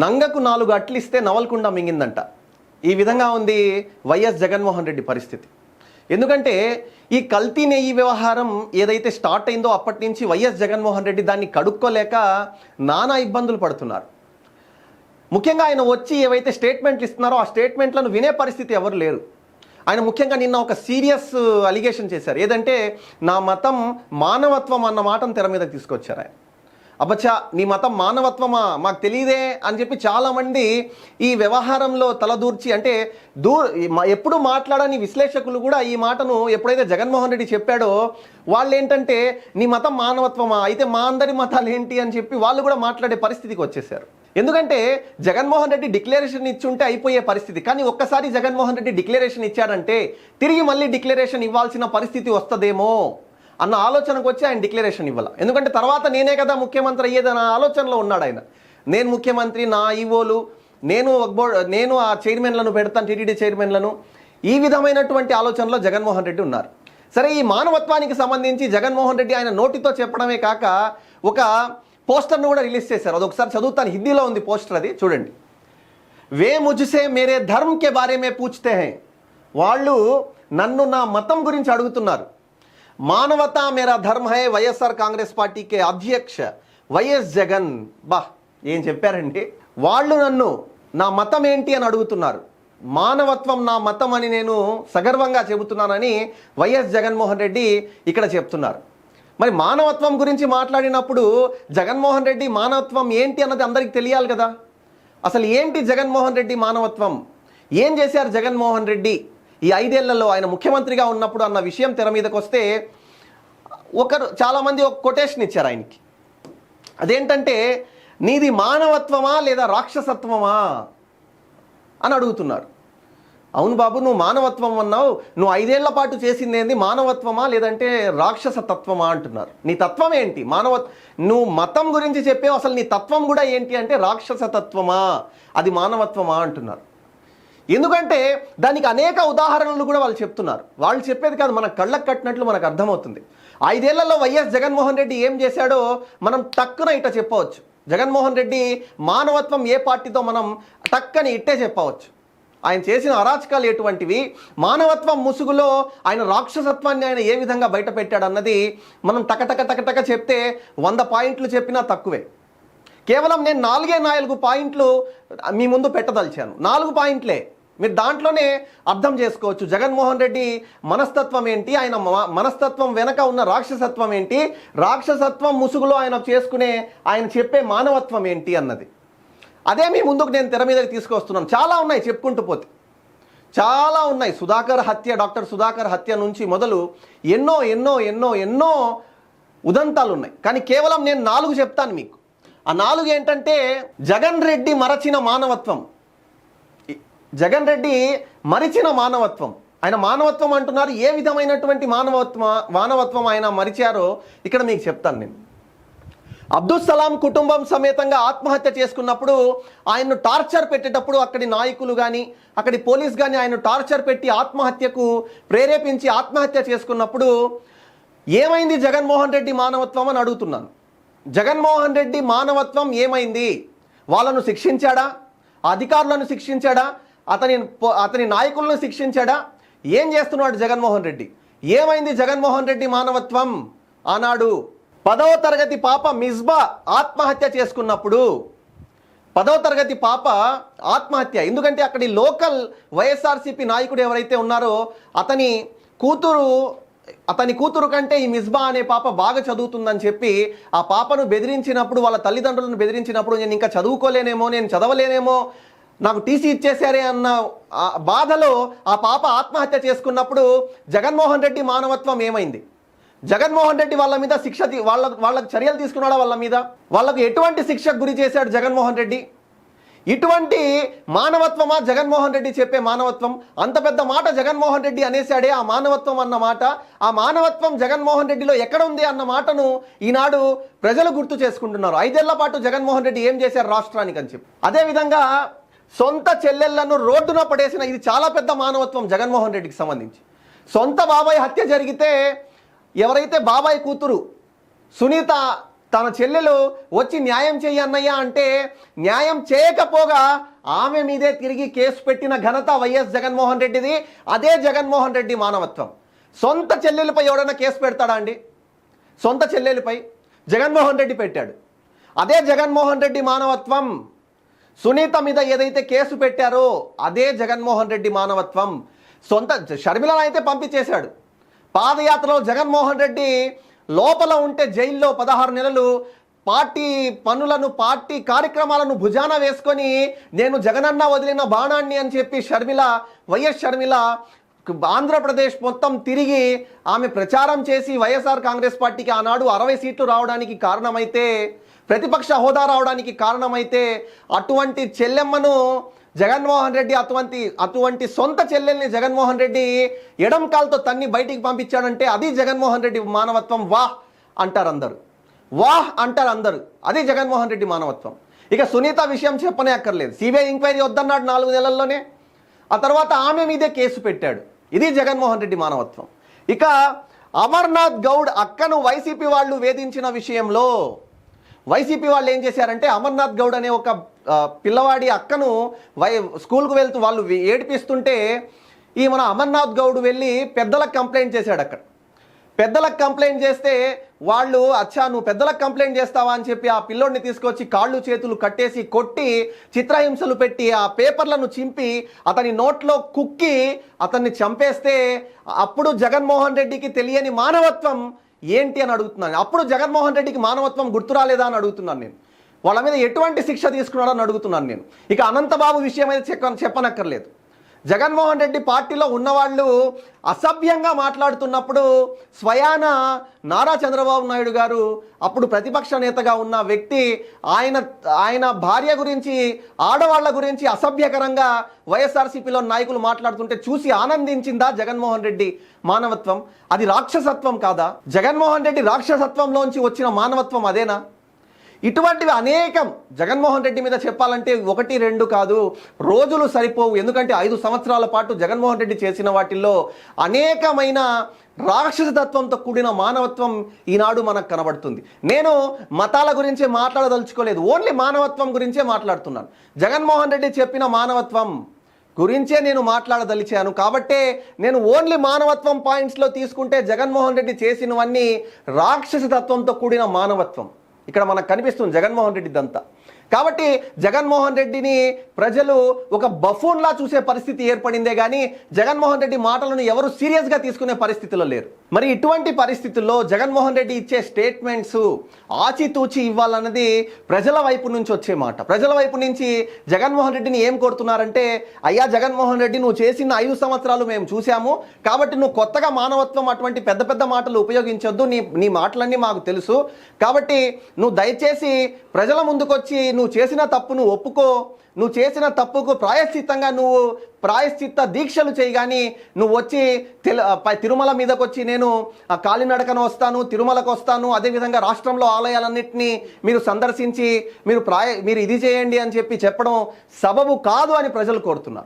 నంగకు నాలుగు అట్లు ఇస్తే నవలకుండా మింగిందంట. ఈ విధంగా ఉంది వైఎస్ జగన్మోహన్ రెడ్డి పరిస్థితి. ఎందుకంటే ఈ కల్తీ నెయ్యి వ్యవహారం ఏదైతే స్టార్ట్ అయిందో అప్పటి నుంచి వైఎస్ జగన్మోహన్ రెడ్డి దాన్ని కడుక్కోలేక నానా ఇబ్బందులు పడుతున్నారు. ముఖ్యంగా ఆయన వచ్చి ఏవైతే స్టేట్మెంట్లు ఇస్తున్నారో ఆ స్టేట్మెంట్లను వినే పరిస్థితి ఎవరు లేరు. ఆయన ముఖ్యంగా నిన్న ఒక సీరియస్ అలిగేషన్ చేశారు. ఏదంటే నా మతం మానవత్వం అన్న మాటను తెర మీద తీసుకొచ్చారు ఆయన. అబ్బచ్చా నీ మతం మానవత్వమా? మాకు తెలియదే అని చెప్పి చాలామంది ఈ వ్యవహారంలో తలదూర్చి అంటే దూ మ- ఎప్పుడు మాట్లాడని విశ్లేషకులు కూడా ఈ మాటను ఎప్పుడైతే జగన్మోహన్ రెడ్డి చెప్పాడో వాళ్ళు ఏంటంటే నీ మతం మానవత్వమా? అయితే మా అందరి మతాలు ఏంటి అని చెప్పి వాళ్ళు కూడా మాట్లాడే పరిస్థితికి వచ్చేసారు ఎందుకంటే జగన్మోహన్ రెడ్డి డిక్లరేషన్ ఇచ్చుంటే అయిపోయే పరిస్థితి. కానీ ఒక్కసారి జగన్మోహన్ రెడ్డి డిక్లరేషన్ ఇచ్చాడంటే తిరిగి మళ్ళీ డిక్లరేషన్ ఇవ్వాల్సిన పరిస్థితి వస్తుందేమో. అన్న ఆలోచనకు వచ్చి ఆయన డిక్లరేషన్ ఇవ్వాలి. ఎందుకంటే తర్వాత నేనే కదా ముఖ్యమంత్రి అయ్యేదన్న ఆలోచనలో ఉన్నాడు ఆయన. నేను ముఖ్యమంత్రి నా ఈవోలు నేను నేను ఆ చైర్మన్లను పెడతాను టీటీడీ చైర్మన్లను. ఈ విధమైనటువంటి ఆలోచనలో జగన్మోహన్ రెడ్డి ఉన్నారు. సరే ఈ మానవత్వానికి సంబంధించి జగన్మోహన్ రెడ్డి ఆయన నోటితో చెప్పడమే కాక ఒక పోస్టర్ను కూడా రిలీజ్ చేశారు. అది ఒకసారి చదువుతాను. హిందీలో ఉంది పోస్టర్ అది చూడండి. వే ముజుసే మేరే ధర్మ్ కే బారే మే వాళ్ళు నన్ను నా మతం గురించి అడుగుతున్నారు. మానవత మేరా ధర్మ హై వైఎస్ఆర్ కాంగ్రెస్ పార్టీకి అధ్యక్ష వైఎస్ జగన్. బా ఏం చెప్పారండి? వాళ్ళు నన్ను నా మతం ఏంటి అని అడుగుతున్నారు. మానవత్వం నా మతం అని నేను సగర్వంగా చెబుతున్నానని వైఎస్ జగన్మోహన్ రెడ్డి ఇక్కడ చెప్తున్నారు. మరి మానవత్వం గురించి మాట్లాడినప్పుడు జగన్మోహన్ రెడ్డి మానవత్వం ఏంటి అన్నది అందరికీ తెలియాలి కదా. అసలు ఏంటి జగన్మోహన్ రెడ్డి మానవత్వం? ఏం చేశారు జగన్మోహన్ రెడ్డి? ఈ ఐదేళ్ళలో ఆయన ముఖ్యమంత్రిగా ఉన్నప్పుడు అన్న విషయం తెర మీదకి వస్తే ఒకరు చాలామంది ఒక కొటేషన్ ఇచ్చారు ఆయనకి. అదేంటంటే నీది మానవత్వమా లేదా రాక్షసత్వమా అని అడుగుతున్నారు. అవును బాబు నువ్వు మానవత్వం అన్నావు నువ్వు ఐదేళ్ళ పాటు చేసింది ఏంది? మానవత్వమా లేదంటే రాక్షస తత్వమా అంటున్నారు. నీ తత్వం ఏంటి? మానవ నువ్వు మతం గురించి చెప్పేవు అసలు నీ తత్వం కూడా ఏంటి అంటే రాక్షస తత్వమా అది మానవత్వమా అంటున్నారు. ఎందుకంటే దానికి అనేక ఉదాహరణలు కూడా వాళ్ళు చెప్తున్నారు. వాళ్ళు చెప్పేది కాదు మన కళ్ళకు కట్టినట్లు మనకు అర్థమవుతుంది. ఐదేళ్ళలో వైఎస్ జగన్మోహన్ రెడ్డి ఏం చేశాడో మనం టక్కున ఇట్ట చెప్పవచ్చు. జగన్మోహన్ రెడ్డి మానవత్వం ఏ పార్టీతో మనం టక్కని ఇట్టే చెప్పవచ్చు. ఆయన చేసిన అరాచకాలు ఎటువంటివి? మానవత్వం ముసుగులో ఆయన రాక్షసత్వాన్ని ఆయన ఏ విధంగా బయట పెట్టాడన్నది మనం టకటక టకటక చెప్తే వంద పాయింట్లు చెప్పినా తక్కువే. కేవలం నేను నాలుగే నాలుగు పాయింట్లు మీ ముందు పెట్టదలిచాను. నాలుగు పాయింట్లే. మీరు దాంట్లోనే అర్థం చేసుకోవచ్చు. జగన్మోహన్ రెడ్డి మనస్తత్వం ఏంటి? ఆయన మనస్తత్వం వెనక ఉన్న రాక్షసత్వం ఏంటి? రాక్షసత్వం ముసుగులో ఆయన చేసుకునే ఆయన చెప్పే మానవత్వం ఏంటి అన్నది. అదే మీ ముందుకు నేను తెర మీదకి తీసుకొస్తున్నాను. చాలా ఉన్నాయి చెప్పుకుంటూ పోతే. చాలా ఉన్నాయి. సుధాకర్ హత్య డాక్టర్ సుధాకర్ హత్య నుంచి మొదలు ఎన్నో ఎన్నో ఎన్నో ఎన్నో ఉదంతాలు ఉన్నాయి. కానీ కేవలం నేను నాలుగు చెప్తాను మీకు. ఆ నాలుగు ఏంటంటే జగన్ రెడ్డి మరచిన మానవత్వం. జగన్ రెడ్డి మరిచిన మానవత్వం. ఆయన మానవత్వం అంటున్నారు. ఏ విధమైనటువంటి మానవత్వ మానవత్వం ఆయన మరిచారో ఇక్కడ మీకు చెప్తాను నేను. అబ్దుల్ సలాం కుటుంబం సమేతంగా ఆత్మహత్య చేసుకున్నప్పుడు ఆయన్ను టార్చర్ పెట్టేటప్పుడు అక్కడి నాయకులు కానీ అక్కడి పోలీస్ కానీ ఆయన టార్చర్ పెట్టి ఆత్మహత్యకు ప్రేరేపించి ఆత్మహత్య చేసుకున్నప్పుడు ఏమైంది జగన్మోహన్ రెడ్డి మానవత్వం అని అడుగుతున్నాను. జగన్మోహన్ రెడ్డి మానవత్వం ఏమైంది? వాళ్ళను శిక్షించాడా? అధికారులను శిక్షించాడా? అతని అతని నాయకులను శిక్షించాడా? ఏం చేస్తున్నాడు జగన్మోహన్ రెడ్డి? ఏమైంది జగన్మోహన్ రెడ్డి మానవత్వం? ఆనాడు పదవ తరగతి పాప మిస్బా ఆత్మహత్య చేసుకున్నప్పుడు పదవ తరగతి పాప ఆత్మహత్య. ఎందుకంటే అక్కడి లోకల్ వైఎస్ఆర్సీపీ నాయకుడు ఎవరైతే ఉన్నారో అతని కూతురు అతని కూతురు కంటే ఈ మిస్బా అనే పాప బాగా చదువుతుందని చెప్పి ఆ పాపను బెదిరించినప్పుడు వాళ్ళ తల్లిదండ్రులను బెదిరించినప్పుడు నేను ఇంకా చదువుకోలేనేమో నేను చదవలేనేమో నాకు టీసీ ఇచ్చేసారే అన్న బాధలో ఆ పాప ఆత్మహత్య చేసుకున్నప్పుడు జగన్మోహన్ రెడ్డి మానవత్వం ఏమైంది? జగన్మోహన్ రెడ్డి వాళ్ళ మీద శిక్ష తీ- వాళ్ళ వాళ్ళకు చర్యలు తీసుకున్నాడా వాళ్ళ మీద? వాళ్ళకు ఎటువంటి శిక్షకు గురి చేశాడు జగన్మోహన్ రెడ్డి? ఇటువంటి మానవత్వమా? జగన్మోహన్ రెడ్డి చెప్పే మానవత్వం. అంత పెద్ద మాట జగన్మోహన్ రెడ్డి అనేసాడే ఆ మానవత్వం అన్న మాట. ఆ మానవత్వం జగన్మోహన్ రెడ్డిలో ఎక్కడ ఉంది అన్న మాటను ఈనాడు ప్రజలు గుర్తు చేసుకుంటున్నారు. ఐదేళ్ళ పాటు జగన్మోహన్ రెడ్డి ఏం చేశారు రాష్ట్రానికి అని చెప్పి. అదేవిధంగా సొంత చెల్లెళ్ళను రోడ్డున పడేసిన ఇది చాలా పెద్ద మానవత్వం జగన్మోహన్ రెడ్డికి సంబంధించి. సొంత బాబాయ్ హత్య జరిగితే ఎవరైతే బాబాయ్ కూతురు సునీత తన చెల్లెలు వచ్చి న్యాయం చేయన్నయ్య అంటే న్యాయం చేయకపోగా ఆమె మీదే తిరిగి కేసు పెట్టిన ఘనత వైఎస్ జగన్మోహన్ రెడ్డిది. అదే జగన్మోహన్ రెడ్డి మానవత్వం. సొంత చెల్లెలపై ఎవడైనా కేసు పెడతాడా అండి? సొంత చెల్లెలపై జగన్మోహన్ రెడ్డి పెట్టాడు. అదే జగన్మోహన్ రెడ్డి మానవత్వం. సునీత మీద ఏదైతే కేసు పెట్టారో అదే జగన్మోహన్ రెడ్డి మానవత్వం. సొంత షర్మిలను అయితే పంపించేశాడు. పాదయాత్రలో జగన్మోహన్ రెడ్డి లోపల ఉంటే జైల్లో పదహారు నెలలు పార్టీ పనులను పార్టీ కార్యక్రమాలను భుజాన వేసుకొని నేను జగనన్న వదిలిన బాణాన్ని అని చెప్పి షర్మిల వైఎస్ షర్మిల ఆంధ్రప్రదేశ్ మొత్తం తిరిగి ఆమె ప్రచారం చేసి వైఎస్ఆర్ కాంగ్రెస్ పార్టీకి ఆనాడు అరవై సీట్లు రావడానికి కారణమైతే ప్రతిపక్ష హోదా రావడానికి కారణమైతే అటువంటి చెల్లెమ్మను జగన్మోహన్ రెడ్డి అటువంటి అటువంటి సొంత చెల్లెల్ని జగన్మోహన్ రెడ్డి ఎడం కాల్తో తన్ని బయటికి పంపించాడంటే అది జగన్మోహన్ రెడ్డి మానవత్వం. వాహ్ అంటారు అందరు. వాహ్ అంటారు అందరు. అది జగన్మోహన్ రెడ్డి మానవత్వం. ఇక సునీత విషయం చెప్పనే అక్కర్లేదు సిబిఐ ఎంక్వైరీ వద్దన్నాడు నాలుగు నెలల్లోనే. ఆ తర్వాత ఆమె మీదే కేసు పెట్టాడు. ఇది జగన్మోహన్ రెడ్డి మానవత్వం. ఇక అమర్నాథ్ గౌడ్ అక్కను వైసీపీ వాళ్ళు వేధించిన విషయంలో వైసీపీ వాళ్ళు ఏం చేశారంటే అమర్నాథ్ గౌడ్ అనే ఒక పిల్లవాడి అక్కను వై స్కూల్కు వెళ్తూ వాళ్ళు ఏడిపిస్తుంటే ఈ మన అమర్నాథ్ గౌడ్ వెళ్ళి పెద్దలకు కంప్లైంట్ చేశాడు అక్కడ. పెద్దలకు కంప్లైంట్ చేస్తే వాళ్ళు అచ్చా నువ్వు పెద్దలకు కంప్లైంట్ చేస్తావా అని చెప్పి ఆ పిల్లోడిని తీసుకొచ్చి కాళ్ళు చేతులు కట్టేసి కొట్టి చిత్రహింసలు పెట్టి ఆ పేపర్లను చింపి అతని నోట్లో కుక్కి అతన్ని చంపేస్తే అప్పుడు జగన్మోహన్ రెడ్డికి తెలియని మానవత్వం ఏంటి అని అడుగుతున్నాను. అప్పుడు జగన్మోహన్ రెడ్డికి మానవత్వం గుర్తు రాలేదా అని అడుగుతున్నాను నేను. వాళ్ళ మీద ఎటువంటి శిక్ష తీసుకున్నాడో అని అడుగుతున్నాను నేను. ఇక అనంతబాబు విషయం అయితే చెప్ప చెప్పనక్కర్లేదు. జగన్మోహన్ రెడ్డి పార్టీలో ఉన్నవాళ్ళు అసభ్యంగా మాట్లాడుతున్నప్పుడు స్వయాన నారా చంద్రబాబు నాయుడు గారు అప్పుడు ప్రతిపక్ష నేతగా ఉన్న వ్యక్తి ఆయన ఆయన భార్య గురించి ఆడవాళ్ళ గురించి అసభ్యకరంగా వైఎస్ఆర్సీపీలో నాయకులు మాట్లాడుతుంటే చూసి ఆనందించిందా జగన్మోహన్ రెడ్డి మానవత్వం? అది రాక్షసత్వం కాదా? జగన్మోహన్ రెడ్డి రాక్షసత్వంలోంచి వచ్చిన మానవత్వం అదేనా? ఇటువంటివి అనేకం. జగన్మోహన్ రెడ్డి మీద చెప్పాలంటే ఒకటి రెండు కాదు రోజులు సరిపోవు. ఎందుకంటే ఐదు సంవత్సరాల పాటు జగన్మోహన్ రెడ్డి చేసిన వాటిల్లో అనేకమైన రాక్షసతత్వంతో కూడిన మానవత్వం ఈనాడు మనకు కనబడుతుంది. నేను మతాల గురించే మాట్లాడదలుచుకోలేదు. ఓన్లీ మానవత్వం గురించే మాట్లాడుతున్నాను. జగన్మోహన్ రెడ్డి చెప్పిన మానవత్వం గురించే నేను మాట్లాడదలిచాను. కాబట్టే నేను ఓన్లీ మానవత్వం పాయింట్స్లో తీసుకుంటే జగన్మోహన్ రెడ్డి చేసినవన్నీ రాక్షసతత్వంతో కూడిన మానవత్వం. ఇక్కడ మనకు కనిపిస్తుంది జగన్మోహన్ రెడ్డి ఇదంతా కాబట్టి జగన్మోహన్ రెడ్డిని ప్రజలు ఒక బఫూన్లా చూసే పరిస్థితి ఏర్పడిందే కానీ జగన్మోహన్ రెడ్డి మాటలను ఎవరు సీరియస్గా తీసుకునే పరిస్థితిలో లేరు. మరి ఇటువంటి పరిస్థితుల్లో జగన్మోహన్ రెడ్డి ఇచ్చే స్టేట్మెంట్స్ ఆచితూచి ఇవ్వాలన్నది ప్రజల వైపు నుంచి వచ్చే మాట. ప్రజల వైపు నుంచి జగన్మోహన్ రెడ్డిని ఏం కోరుతున్నారంటే అయ్యా జగన్మోహన్ రెడ్డి నువ్వు చేసిన ఐదు సంవత్సరాలు మేము చూసాము కాబట్టి నువ్వు కొత్తగా మానవత్వం అటువంటి పెద్ద పెద్ద మాటలు ఉపయోగించొద్దు నీ నీ మాటలన్నీ మాకు తెలుసు కాబట్టి నువ్వు దయచేసి ప్రజల ముందుకొచ్చి నువ్వు నువ్వు చేసిన తప్పును ఒప్పుకో. నువ్వు చేసిన తప్పుకు ప్రాయశ్చిత్తంగా నువ్వు ప్రాయశ్చిత్త దీక్షలు చేయగాని నువ్వు వచ్చి పై- తిరుమల మీదకి వచ్చి నేను ఆ కాలినడకన వస్తాను తిరుమలకు వస్తాను అదేవిధంగా రాష్ట్రంలో ఆలయాలన్నింటినీ మీరు సందర్శించి మీరు ప్రాయ మీరు ఇది చేయండి అని చెప్పి చెప్పడం సబబు కాదు అని ప్రజలు కోరుతున్నారు.